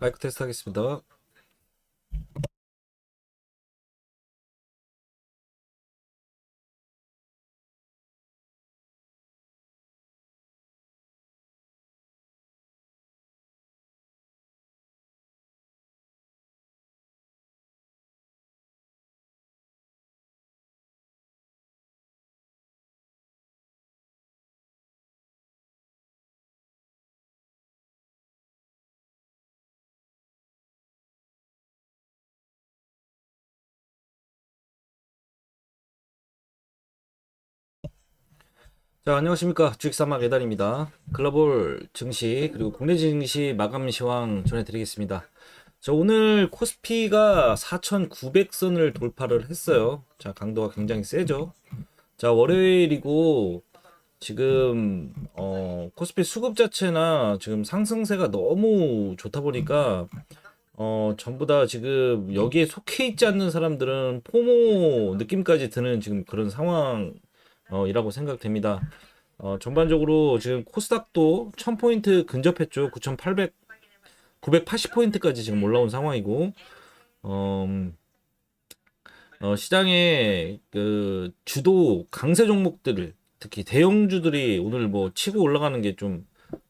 마이크 테스트 하겠습니다. 자, 안녕하십니까. 주식사막 예단입니다. 글로벌 증시, 그리고 국내 증시 마감 시황 전해드리겠습니다. 자, 오늘 코스피가 4,900선을 돌파를 했어요. 자, 강도가 굉장히 세죠. 자, 월요일이고, 지금, 어, 코스피 수급 자체나 지금 상승세가 너무 좋다 보니까, 어, 전부 다 지금 여기에 속해 있지 않는 사람들은 포모 느낌까지 드는 지금 그런 상황, 어, 이라고 생각됩니다. 어, 전반적으로 지금 코스닥도 1000포인트 근접했죠. 9800, 980포인트까지 지금 올라온 상황이고, 어, 음, 어, 시장의 그 주도 강세 종목들을 특히 대형주들이 오늘 뭐 치고 올라가는 게 좀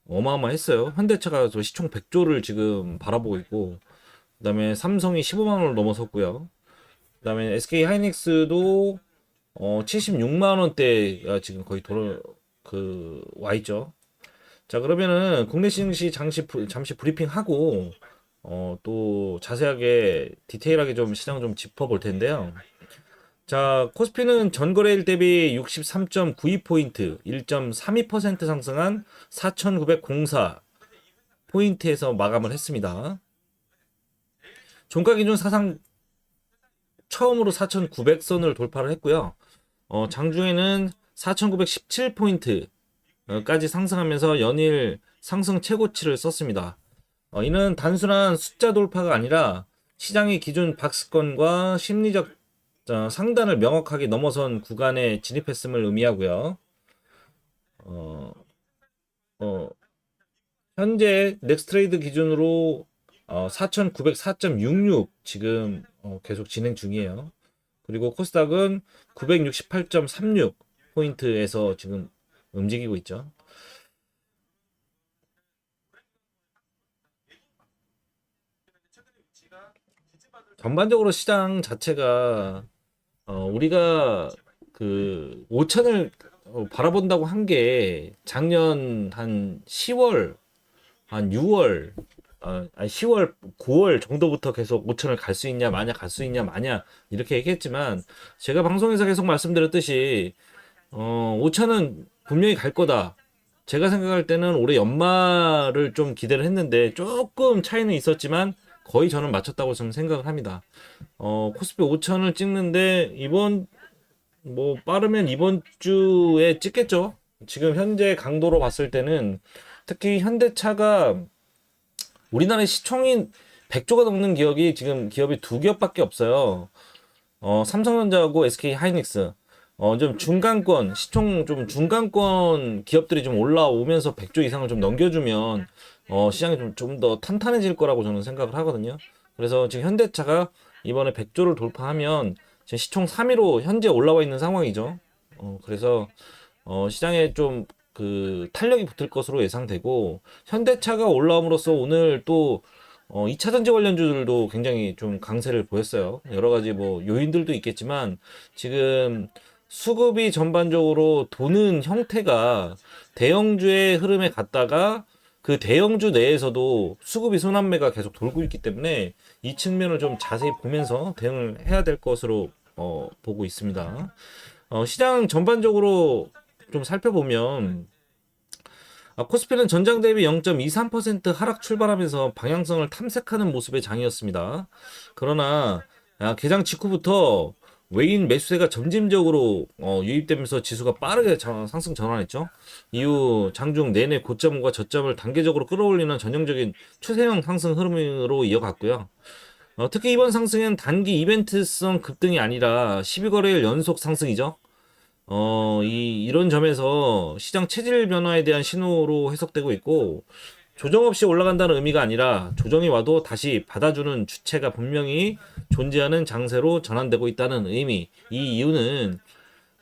어마어마했어요. 현대차가 저 시총 100조를 지금 바라보고 있고, 그다음에 삼성이 15만 원을 넘어섰고요. 그다음에 SK 하이닉스도 어, 76만 원대가 지금 거의 돌아 그와 있죠. 자, 그러면은 국내 증시 잠시 부- 잠시 브리핑하고 어, 또 자세하게 디테일하게 좀 시장 좀 짚어볼 텐데요. 자, 코스피는 전거래일 대비 63.92 포인트, 1.32% 상승한 4,904 포인트에서 마감을 했습니다. 종가 기준 사상 처음으로 4,900선을 돌파를 했고요. 어, 장중에는 4,917포인트까지 상승하면서 연일 상승 최고치를 썼습니다. 어, 이는 단순한 숫자 돌파가 아니라 시장의 기존 박스권과 심리적 어, 상단을 명확하게 넘어선 구간에 진입했음을 의미하고요. 어, 어, 현재 넥스트레이드 기준으로 어, 4,904.66 지금 어, 계속 진행 중이에요. 그리고 코스닥은 968.36 포인트에서 지금 움직이고 있죠. 전반적으로 시장 자체가 어, 우리가 그 5천을 바라본다고 한 게 작년 한 10월 한 6월 어, 아니 10월, 9월 정도부터 계속 5천을 갈 수 있냐, 마냐, 갈 수 있냐, 마냐, 이렇게 얘기했지만, 제가 방송에서 계속 말씀드렸듯이, 어, 5천은 분명히 갈 거다. 제가 생각할 때는 올해 연말을 좀 기대를 했는데, 조금 차이는 있었지만, 거의 저는 맞췄다고 저는 생각을 합니다. 어, 코스피 5천을 찍는데, 이번, 뭐, 빠르면 이번 주에 찍겠죠? 지금 현재 강도로 봤을 때는, 특히 현대차가 우리나라의 시총이 100조가 넘는 기업이 지금 기업이 두 기업밖에 없어요. 어, 삼성전자하고 SK 하이닉스. 어, 좀 중간권, 시총 좀 중간권 기업들이 좀 올라오면서 100조 이상을 좀 넘겨주면, 어, 시장이 좀, 좀 더 탄탄해질 거라고 저는 생각을 하거든요. 그래서 지금 현대차가 이번에 100조를 돌파하면 지금 시총 3위로 현재 올라와 있는 상황이죠. 어, 그래서, 어, 시장에 좀 그 탄력이 붙을 것으로 예상되고 현대차가 올라옴으로써 오늘 또 어, 2차 전지 관련주들도 굉장히 좀 강세를 보였어요. 여러 가지 뭐 요인들도 있겠지만 지금 수급이 전반적으로 도는 형태가 대형주의 흐름에 갔다가 그 대형주 내에서도 수급이 순환매가 계속 돌고 있기 때문에 이 측면을 좀 자세히 보면서 대응을 해야 될 것으로 어, 보고 있습니다. 어, 시장 전반적으로 좀 살펴보면 아, 코스피는 전장 대비 0.23% 하락 출발하면서 방향성을 탐색하는 모습의 장이었습니다. 그러나 아, 개장 직후부터 외인 매수세가 점진적으로 어, 유입되면서 지수가 빠르게 자- 상승 전환했죠. 이후 장중 내내 고점과 저점을 단계적으로 끌어올리는 전형적인 추세형 상승 흐름으로 이어갔고요. 어, 특히 이번 상승은 단기 이벤트성 급등이 아니라 12거래일 연속 상승이죠. 어, 이, 이런 점에서 시장 체질 변화에 대한 신호로 해석되고 있고, 조정 없이 올라간다는 의미가 아니라 조정이 와도 다시 받아주는 주체가 분명히 존재하는 장세로 전환되고 있다는 의미. 이 이유는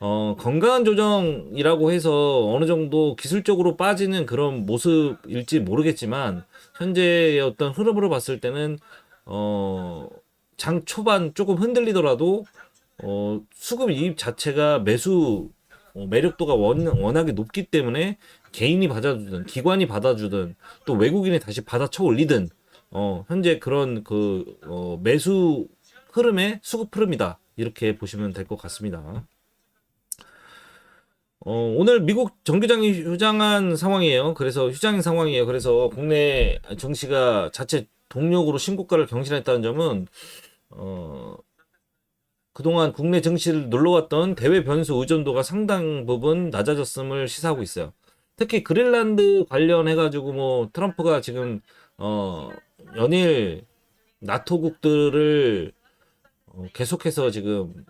어, 건강한 조정이라고 해서 어느 정도 기술적으로 빠지는 그런 모습일지 모르겠지만 현재의 어떤 흐름으로 봤을 때는 어, 장 초반 조금 흔들리더라도 어, 수급 이입 자체가 매수 어, 매력도가 원, 워낙에 높기 때문에 개인이 받아주든 기관이 받아주든 또 외국인이 다시 받아쳐 올리든 어, 현재 그런 그 어, 매수 흐름의 수급 흐름이다 이렇게 보시면 될 것 같습니다. 어, 오늘 미국 정규장이 휴장한 상황이에요. 그래서 휴장인 상황이에요. 그래서 국내 증시가 자체 동력으로 신고가를 경신했다는 점은 어, 그동안 국내 증시를 눌러왔던 대외 변수 의존도가 상당 부분 낮아졌음을 시사하고 있어요. 특히 그린란드 관련해가지고 뭐 트럼프가 지금 어, 연일 나토국들을 어, 계속해서 지금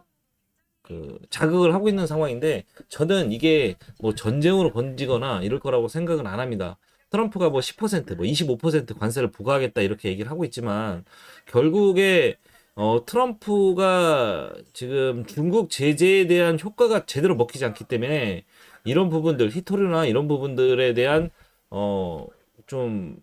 그 자극을 하고 있는 상황인데 저는 이게 뭐 전쟁으로 번지거나 이럴 거라고 생각은 안 합니다. 트럼프가 뭐 10%, 뭐 25% 관세를 부과하겠다 이렇게 얘기를 하고 있지만 결국에 어, 트럼프가 지금 중국 제재에 대한 효과가 제대로 먹히지 않기 때문에 이런 부분들, 히토류나 이런 부분들에 대한 어, 좀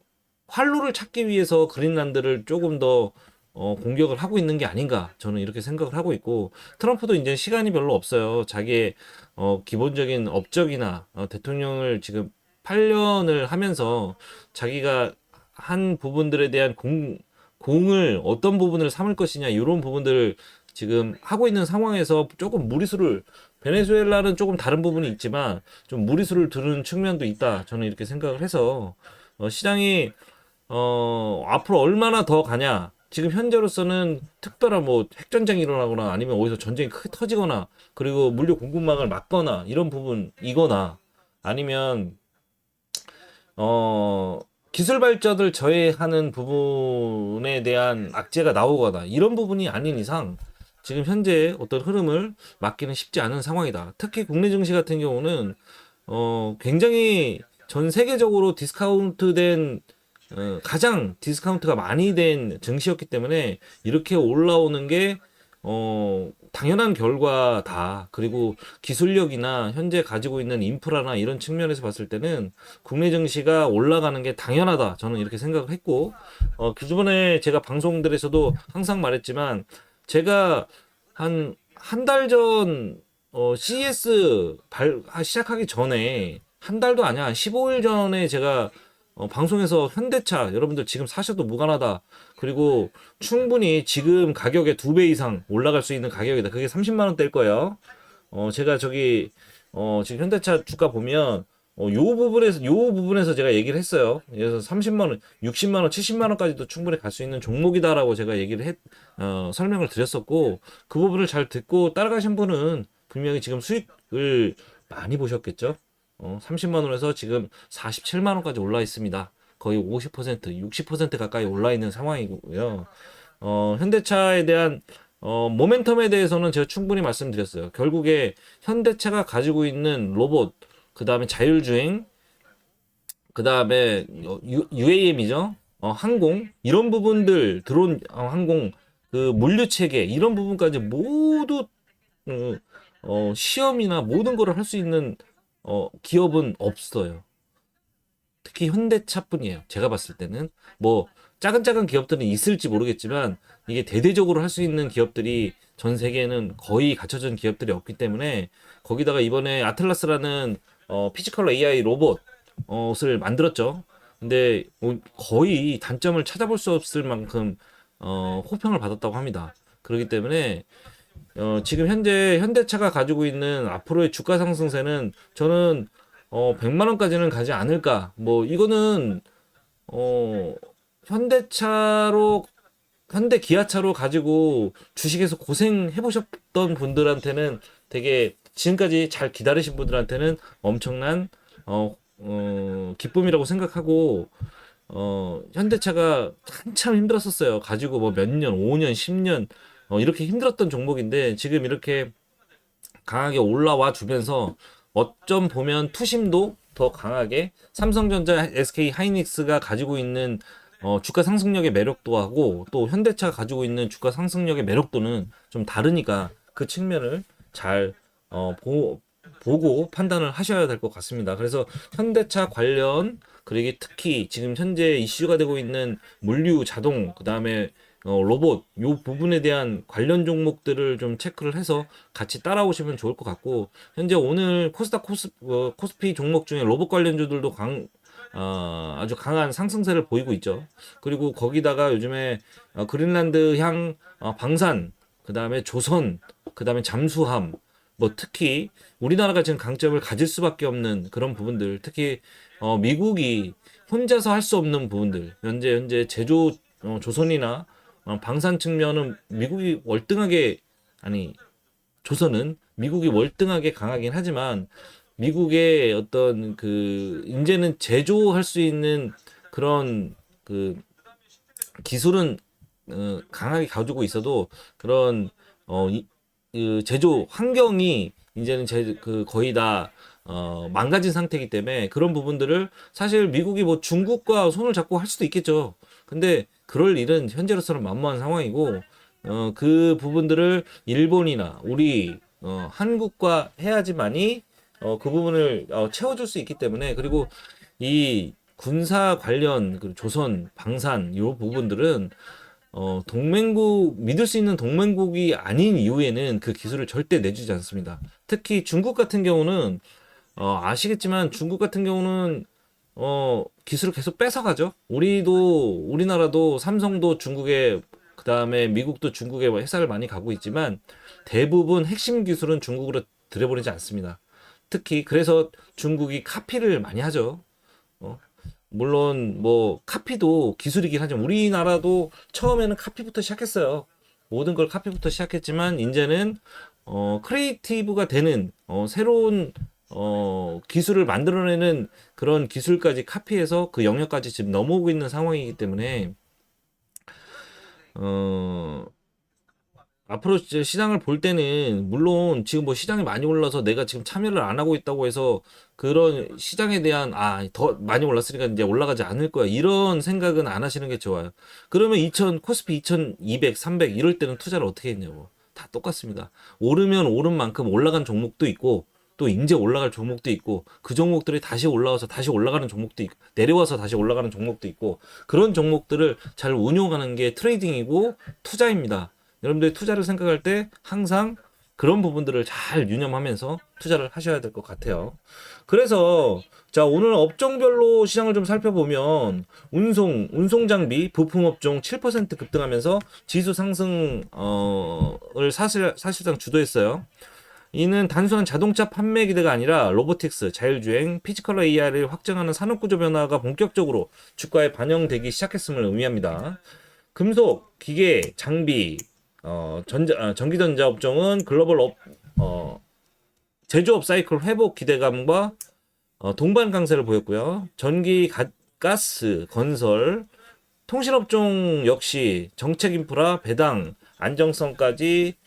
활로를 찾기 위해서 그린란드를 조금 더 어, 공격을 하고 있는 게 아닌가 저는 이렇게 생각을 하고 있고 트럼프도 이제 시간이 별로 없어요. 자기의 어, 기본적인 업적이나 어, 대통령을 지금 8년을 하면서 자기가 한 부분들에 대한 공, 공을 어떤 부분을 삼을 것이냐 이런 부분들을 지금 하고 있는 상황에서 조금 무리수를 베네수엘라는 조금 다른 부분이 있지만 좀 무리수를 두는 측면도 있다 저는 이렇게 생각을 해서. 어, 시장이 어, 앞으로 얼마나 더 가냐. 지금 현재로서는 특별한 뭐 핵전쟁이 일어나거나 아니면 어디서 전쟁이 크게 터지거나 그리고 물류 공급망을 막거나 이런 부분이거나 아니면 어 기술 발전을 저해하는 부분에 대한 악재가 나오거나 이런 부분이 아닌 이상 지금 현재 어떤 흐름을 막기는 쉽지 않은 상황이다. 특히 국내 증시 같은 경우는 어 굉장히 전 세계적으로 디스카운트된 어, 가장 디스카운트가 많이 된 증시였기 때문에 이렇게 올라오는 게 어, 당연한 결과다. 그리고 기술력이나 현재 가지고 있는 인프라나 이런 측면에서 봤을 때는 국내 증시가 올라가는 게 당연하다. 저는 이렇게 생각을 했고, 어, 그전에 제가 방송들에서도 항상 말했지만, 제가 한, 한 달 전, 어, CS 발, 하- 시작하기 전에, 한 달도 아니야. 한 15일 전에 제가 어, 방송에서 현대차 여러분들 지금 사셔도 무관하다. 그리고 충분히 지금 가격의 두 배 이상 올라갈 수 있는 가격이다. 그게 30만 원대일 거예요. 어, 제가 저기 어, 지금 현대차 주가 보면 어, 요 부분에서 요 부분에서 제가 얘기를 했어요. 그래서 30만 원, 60만 원, 70만 원까지도 충분히 갈 수 있는 종목이다라고 제가 얘기를 했 어, 설명을 드렸었고 그 부분을 잘 듣고 따라가신 분은 분명히 지금 수익을 많이 보셨겠죠. 어, 30만 원에서 지금 47만 원까지 올라 있습니다. 거의 50%, 60% 가까이 올라 있는 상황이고요. 어, 현대차에 대한 어, 모멘텀에 대해서는 제가 충분히 말씀드렸어요. 결국에 현대차가 가지고 있는 로봇, 그 다음에 자율주행, 그 다음에 UAM이죠. 어, 항공 이런 부분들 드론 어, 항공 그 물류 체계 이런 부분까지 모두 어, 어, 시험이나 모든 거를 할 수 있는 어, 기업은 없어요. 특히 현대차뿐이에요. 제가 봤을 때는 뭐 작은 작은 기업들은 있을지 모르겠지만 이게 대대적으로 할 수 있는 기업들이 전 세계에는 거의 갖춰진 기업들이 없기 때문에 거기다가 이번에 아틀라스라는 어, 피지컬 AI 로봇 을 만들었죠. 근데 뭐 거의 단점을 찾아볼 수 없을 만큼 어, 호평을 받았다고 합니다. 그렇기 때문에 어, 지금 현재 현대차가 가지고 있는 앞으로의 주가 상승세는 저는 어, 100만 원까지는 가지 않을까. 뭐 이거는 어, 현대차로 현대 기아차로 가지고 주식에서 고생해 보셨던 분들한테는 되게 지금까지 잘 기다리신 분들한테는 엄청난 어, 어, 기쁨이라고 생각하고 어, 현대차가 한참 힘들었었어요. 가지고 뭐 몇 년, 5년, 10년 어, 이렇게 힘들었던 종목인데 지금 이렇게 강하게 올라와 주면서 어쩜 보면 투심도 더 강하게 삼성전자, SK 하이닉스가 가지고 있는 어, 주가 상승력의 매력도 하고 또 현대차가 가지고 있는 주가 상승력의 매력도는 좀 다르니까 그 측면을 잘 어, 보, 보고 판단을 하셔야 될 것 같습니다. 그래서 현대차 관련 그리고 특히 지금 현재 이슈가 되고 있는 물류, 자동, 그 다음에 어, 로봇 요 부분에 대한 관련 종목들을 좀 체크를 해서 같이 따라오시면 좋을 것 같고 현재 오늘 코스닥 코스, 어, 코스피 종목 중에 로봇 관련주들도 강, 어, 아주 강한 상승세를 보이고 있죠. 그리고 거기다가 요즘에 어, 그린란드 향 어, 방산, 그 다음에 조선, 그 다음에 잠수함, 뭐 특히 우리나라가 지금 강점을 가질 수밖에 없는 그런 부분들, 특히 어, 미국이 혼자서 할 수 없는 부분들, 현재 현재 제조 어, 조선이나 어, 방산 측면은 미국이 월등하게 아니 조선은 미국이 월등하게 강하긴 하지만 미국의 어떤 그 이제는 제조할 수 있는 그런 그 기술은 어, 강하게 가지고 있어도 그런 어, 이, 그 제조 환경이 이제는 제, 그 거의 다 어, 망가진 상태이기 때문에 그런 부분들을 사실 미국이 뭐 중국과 손을 잡고 할 수도 있겠죠. 근데 그럴 일은 현재로서는 만무한 상황이고 어, 그 부분들을 일본이나 우리 어, 한국과 해야지만이 어, 그 부분을 어, 채워줄 수 있기 때문에 그리고 이 군사 관련 그 조선 방산 요 부분들은 어, 동맹국 믿을 수 있는 동맹국이 아닌 이후에는 그 기술을 절대 내주지 않습니다. 특히 중국 같은 경우는 어, 아시겠지만 중국 같은 경우는 어, 기술을 계속 뺏어가죠. 우리도 우리나라도 삼성도 중국에 그 다음에 미국도 중국에 뭐 회사를 많이 가고 있지만 대부분 핵심 기술은 중국으로 들여보내지 않습니다. 특히 그래서 중국이 카피를 많이 하죠. 어? 물론 뭐 카피도 기술이긴 하지만 우리나라도 처음에는 카피부터 시작했어요. 모든 걸 카피부터 시작했지만 이제는 어 크리에이티브가 되는 어 새로운 어 기술을 만들어내는 그런 기술까지 카피해서 그 영역까지 지금 넘어오고 있는 상황이기 때문에 어 앞으로 시장을 볼 때는 물론 지금 뭐 시장이 많이 올라서 내가 지금 참여를 안 하고 있다고 해서 그런 시장에 대한 아 더 많이 올랐으니까 이제 올라가지 않을 거야 이런 생각은 안 하시는 게 좋아요. 그러면 2000 코스피 2200, 300 이럴 때는 투자를 어떻게 했냐고 다 똑같습니다. 오르면 오른 만큼 올라간 종목도 있고 또 이제 올라갈 종목도 있고 그 종목들이 다시 올라와서 다시 올라가는 종목도 있고 내려와서 다시 올라가는 종목도 있고 그런 종목들을 잘 운용하는 게 트레이딩이고 투자입니다. 여러분들이 투자를 생각할 때 항상 그런 부분들을 잘 유념하면서 투자를 하셔야 될 것 같아요. 그래서 자 오늘 업종별로 시장을 좀 살펴보면 운송 운송 장비 부품 업종 7% 급등하면서 지수 상승을 사실 사실상 주도했어요. 이는 단순한 자동차 판매 기대가 아니라 로보틱스, 자율주행, 피지컬 AI를 확장하는 산업구조 변화가 본격적으로 주가에 반영되기 시작했음을 의미합니다. 금속, 기계, 장비, 어, 전자, 아, 전기전자 업종은 글로벌 업, 어, 제조업 사이클 회복 기대감과 어, 동반 강세를 보였고요. 전기, 가, 가스, 건설, 통신업종 역시 정책 인프라, 배당, 안정성까지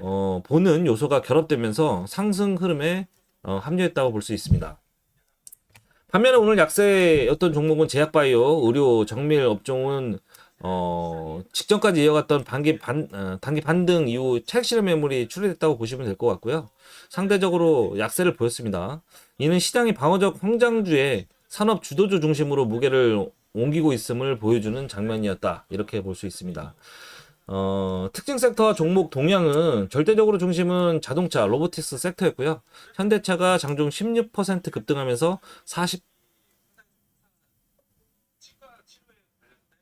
어, 보는 요소가 결합되면서 상승 흐름에 어, 합류했다고 볼 수 있습니다. 반면에 오늘 약세였던 종목은 제약바이오, 의료, 정밀 업종은 어, 직전까지 이어갔던 반기 반, 어, 단기 반등 이후 차익 실현 매물이 출회됐다고 보시면 될 것 같고요. 상대적으로 약세를 보였습니다. 이는 시장이 방어적 성장주의 산업 주도주 중심으로 무게를 옮기고 있음을 보여주는 장면이었다. 이렇게 볼 수 있습니다. 어, 특징 섹터 종목 동향은 절대적으로 중심은 자동차, 로보틱스 섹터였고요. 현대차가 장중 16% 급등하면서 40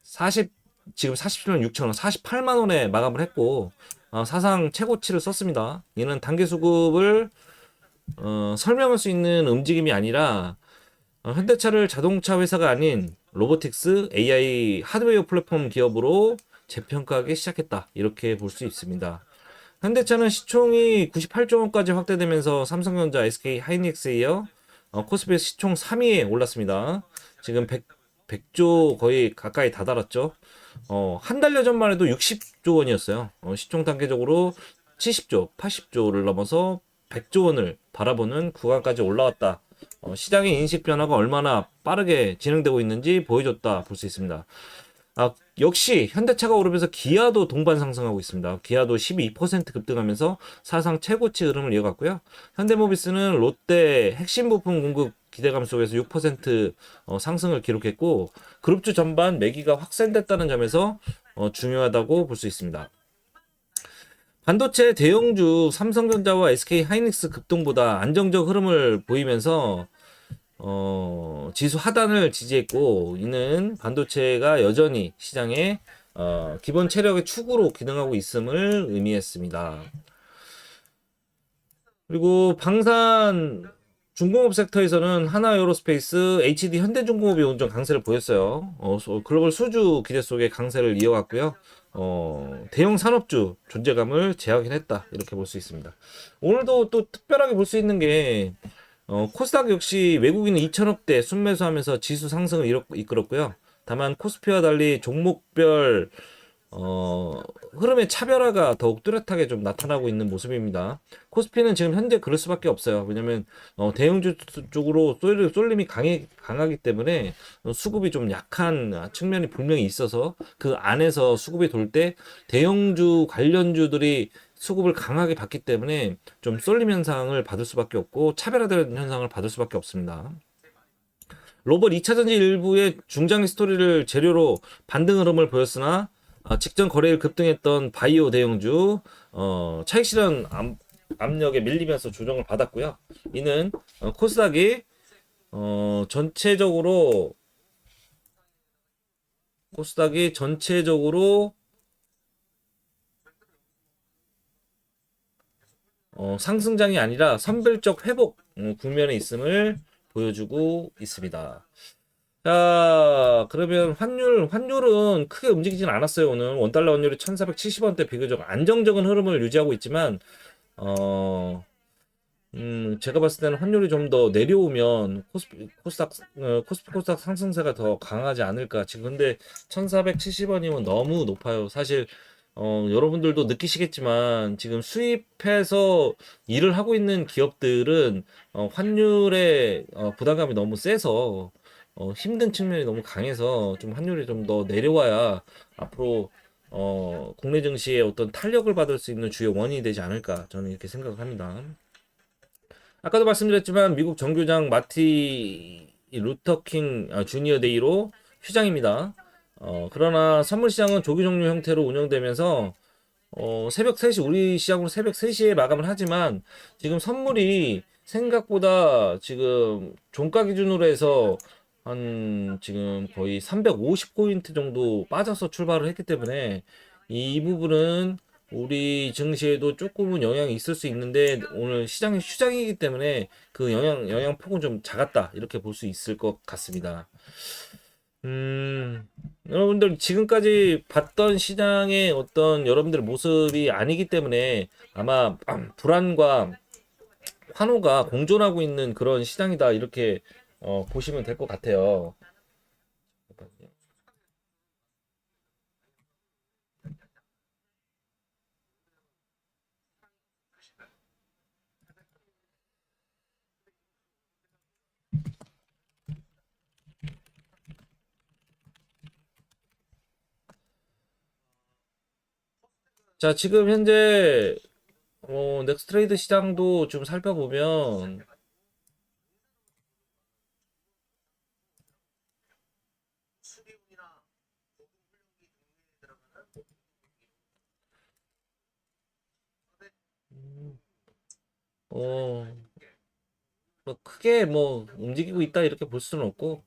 40 지금 47만 6천 원, 48만 원에 마감을 했고 어, 사상 최고치를 썼습니다. 이는 단기 수급을 어, 설명할 수 있는 움직임이 아니라 어, 현대차를 자동차 회사가 아닌 로보틱스 AI 하드웨어 플랫폼 기업으로 재평가하기 시작했다. 이렇게 볼 수 있습니다. 현대차는 시총이 98조 원까지 확대되면서 삼성전자, SK 하이닉스에 이어 어, 코스피 시총 3위에 올랐습니다. 지금 100, 100조 거의 가까이 다다랐죠. 어, 한 달여 전만 해도 60조 원이었어요. 어, 시총 단계적으로 70조, 80조를 넘어서 100조 원을 바라보는 구간까지 올라왔다. 어, 시장의 인식 변화가 얼마나 빠르게 진행되고 있는지 보여줬다 볼 수 있습니다. 아, 역시 현대차가 오르면서 기아도 동반 상승하고 있습니다. 기아도 12% 급등하면서 사상 최고치 흐름을 이어갔고요. 현대모비스는 롯데 핵심 부품 공급 기대감 속에서 6% 어, 상승을 기록했고 그룹주 전반 매기가 확산됐다는 점에서 어, 중요하다고 볼 수 있습니다. 반도체 대형주 삼성전자와 SK 하이닉스 급등보다 안정적 흐름을 보이면서 어, 지수 하단을 지지했고 이는 반도체가 여전히 시장의 어, 기본 체력의 축으로 기능하고 있음을 의미했습니다. 그리고 방산 중공업 섹터에서는 하나 에어로스페이스, HD 현대중공업이 좀 강세를 보였어요. 어, 소- 글로벌 수주 기대 속에 강세를 이어갔고요. 어, 대형 산업주 존재감을 재확인했다 이렇게 볼 수 있습니다. 오늘도 또 특별하게 볼 수 있는 게 어, 코스닥 역시 외국인은 2천억대 순매수하면서 지수 상승을 이끌었고요. 다만 코스피와 달리 종목별 어, 흐름의 차별화가 더욱 뚜렷하게 좀 나타나고 있는 모습입니다. 코스피는 지금 현재 그럴 수밖에 없어요. 왜냐면 어, 대형주 쪽으로 쏠- 쏠림이 강해, 강하기 때문에 어, 수급이 좀 약한 측면이 분명히 있어서 그 안에서 수급이 돌 때 대형주 관련주들이 수급을 강하게 받기 때문에 좀 쏠림 현상을 받을 수밖에 없고 차별화되는 현상을 받을 수밖에 없습니다. 로봇 2차전지 일부의 중장기 스토리를 재료로 반등 흐름을 보였으나 아, 직전 거래일 급등했던 바이오 대형주 어, 차익 실현 압, 압력에 밀리면서 조정을 받았고요. 이는 어, 코스닥이 어, 전체적으로 코스닥이 전체적으로 어, 상승장이 아니라 선별적 회복 어, 국면에 있음을 보여주고 있습니다. 자, 그러면 환율, 환율은 크게 움직이진 않았어요. 오늘 원달러 환율이 1470원대 비교적 안정적인 흐름을 유지하고 있지만, 어, 음, 제가 봤을 때는 환율이 좀 더 내려오면 코스피, 코스닥, 어, 코스피 코스닥 상승세가 더 강하지 않을까. 지금 근데 1470원이면 너무 높아요. 사실, 어, 여러분들도 느끼시겠지만 지금 수입해서 일을 하고 있는 기업들은 어, 환율의 어, 부담감이 너무 세서 어, 힘든 측면이 너무 강해서 좀 환율이 좀 더 내려와야 앞으로 어, 국내 증시에 어떤 탄력을 받을 수 있는 주요 원인이 되지 않을까 저는 이렇게 생각을 합니다. 아까도 말씀드렸지만 미국 정교장 마티 루터킹 아, 주니어 데이로 휴장입니다. 어, 그러나 선물 시장은 조기 종료 형태로 운영되면서 어, 새벽 3시 우리 시장으로 새벽 3시에 마감을 하지만 지금 선물이 생각보다 지금 종가 기준으로 해서 한 지금 거의 350포인트 정도 빠져서 출발을 했기 때문에 이 부분은 우리 증시에도 조금은 영향이 있을 수 있는데 오늘 시장이 휴장이기 때문에 그 영향 영향 폭은 좀 작았다 이렇게 볼 수 있을 것 같습니다. 음, 여러분들 지금까지 봤던 시장의 어떤 여러분들 모습이 아니기 때문에 아마 불안과 환호가 공존하고 있는 그런 시장이다 이렇게 어, 보시면 될 것 같아요. 자, 지금 현재 어, 넥스트레이드 시장도 좀 살펴보면 음, 어, 뭐 크게 뭐 움직이고 있다 이렇게 볼 수는 없고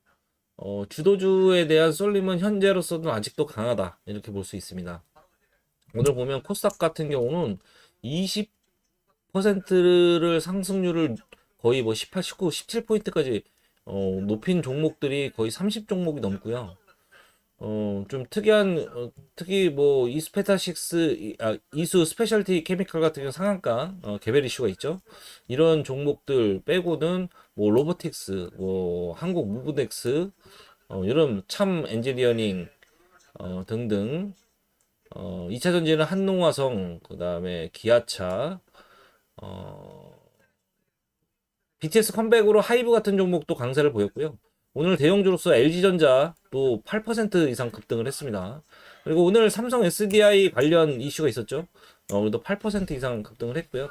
어, 주도주에 대한 쏠림은 현재로서는 아직도 강하다 이렇게 볼 수 있습니다. 오늘 보면 코스닥 같은 경우는 20%를 상승률을 거의 뭐 18, 19, 17포인트까지 어, 높인 종목들이 거의 30 종목이 넘고요. 어, 좀 특이한, 어, 특히 뭐, 이스페타식스, 이- 아, 이수 스페셜티 케미칼 같은 경우 상한가, 어, 개별 이슈가 있죠. 이런 종목들 빼고는 뭐, 로보틱스, 뭐, 한국 무브덱스, 어, 이런 참 엔지니어링, 어, 등등, 어, 2차 전지는 한농화성, 그 다음에 기아차, 어, BTS 컴백으로 하이브 같은 종목도 강세를 보였고요. 오늘 대형주로서 LG전자 또 8% 이상 급등을 했습니다. 그리고 오늘 삼성 SDI 관련 이슈가 있었죠. 어, 그래도 8% 이상 급등을 했고요.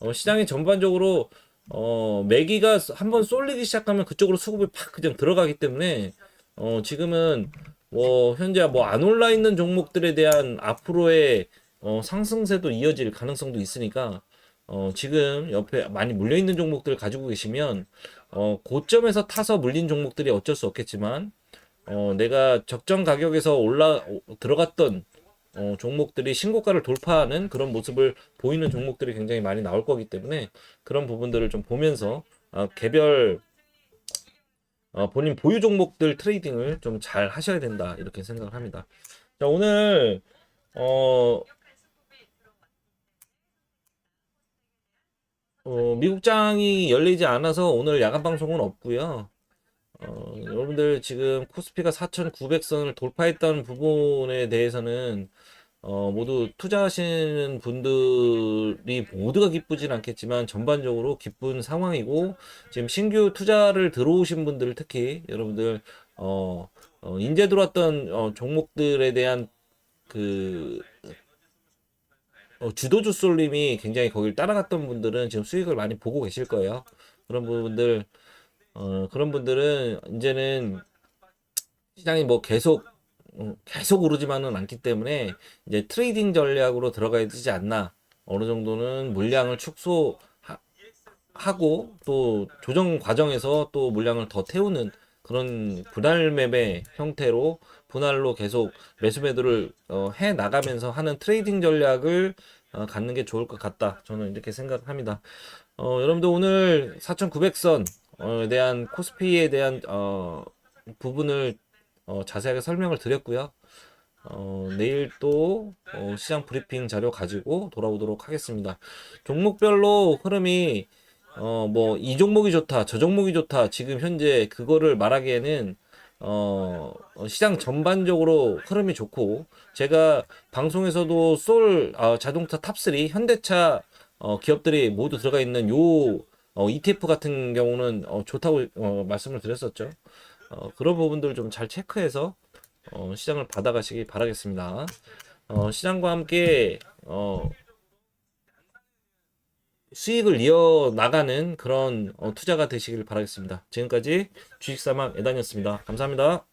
어, 시장이 전반적으로 어, 매기가 한번 쏠리기 시작하면 그쪽으로 수급이 팍 그냥 들어가기 때문에 어, 지금은 뭐 현재 뭐 안 올라 있는 종목들에 대한 앞으로의 어, 상승세도 이어질 가능성도 있으니까 어, 지금 옆에 많이 물려 있는 종목들을 가지고 계시면 어, 고점에서 타서 물린 종목들이 어쩔 수 없겠지만 어, 내가 적정 가격에서 올라 오- 들어갔던 어, 종목들이 신고가를 돌파하는 그런 모습을 보이는 종목들이 굉장히 많이 나올 거기 때문에 그런 부분들을 좀 보면서 어, 개별 어, 본인 보유 종목들 트레이딩을 좀 잘 하셔야 된다 이렇게 생각을 합니다. 자 오늘 어, 어, 미국장이 열리지 않아서 오늘 야간 방송은 없고요. 어, 여러분들 지금 코스피가 4,900선을 돌파했다는 부분에 대해서는 어, 모두 투자하시는 분들이 모두가 기쁘진 않겠지만 전반적으로 기쁜 상황이고 지금 신규 투자를 들어오신 분들 특히 여러분들 어, 어, 인제 들어왔던 어, 종목들에 대한 그 어, 주도주 쏠림이 굉장히 거길 따라갔던 분들은 지금 수익을 많이 보고 계실 거예요. 그런 부분들 어, 그런 분들은 이제는 시장이 뭐 계속 어, 계속 오르지만은 않기 때문에 이제 트레이딩 전략으로 들어가야 되지 않나. 어느 정도는 물량을 축소하고 또 조정 과정에서 또 물량을 더 태우는 그런 분할 매매 형태로 분할로 계속 매수 매도를 어, 해 나가면서 하는 트레이딩 전략을 어, 갖는 게 좋을 것 같다. 저는 이렇게 생각합니다. 어, 여러분들 오늘 4,900선 에 대한 코스피에 대한 어, 부분을 어, 자세하게 설명을 드렸고요. 어, 내일 또 어, 시장 브리핑 자료 가지고 돌아오도록 하겠습니다. 종목별로 흐름이 어, 뭐 이 종목이 좋다, 저 종목이 좋다. 지금 현재 그거를 말하기에는 어, 어, 시장 전반적으로 흐름이 좋고 제가 방송에서도 솔 아, 자동차 탑3 현대차 어, 기업들이 모두 들어가 있는 요 어, ETF 같은 경우는 어, 좋다고 어, 말씀을 드렸었죠. 어, 그런 부분들 좀 잘 체크해서 어, 시장을 받아가시기 바라겠습니다. 어, 시장과 함께 어, 수익을 이어 나가는 그런 어, 투자가 되시길 바라겠습니다. 지금까지 주식사막 에단이었습니다. 감사합니다.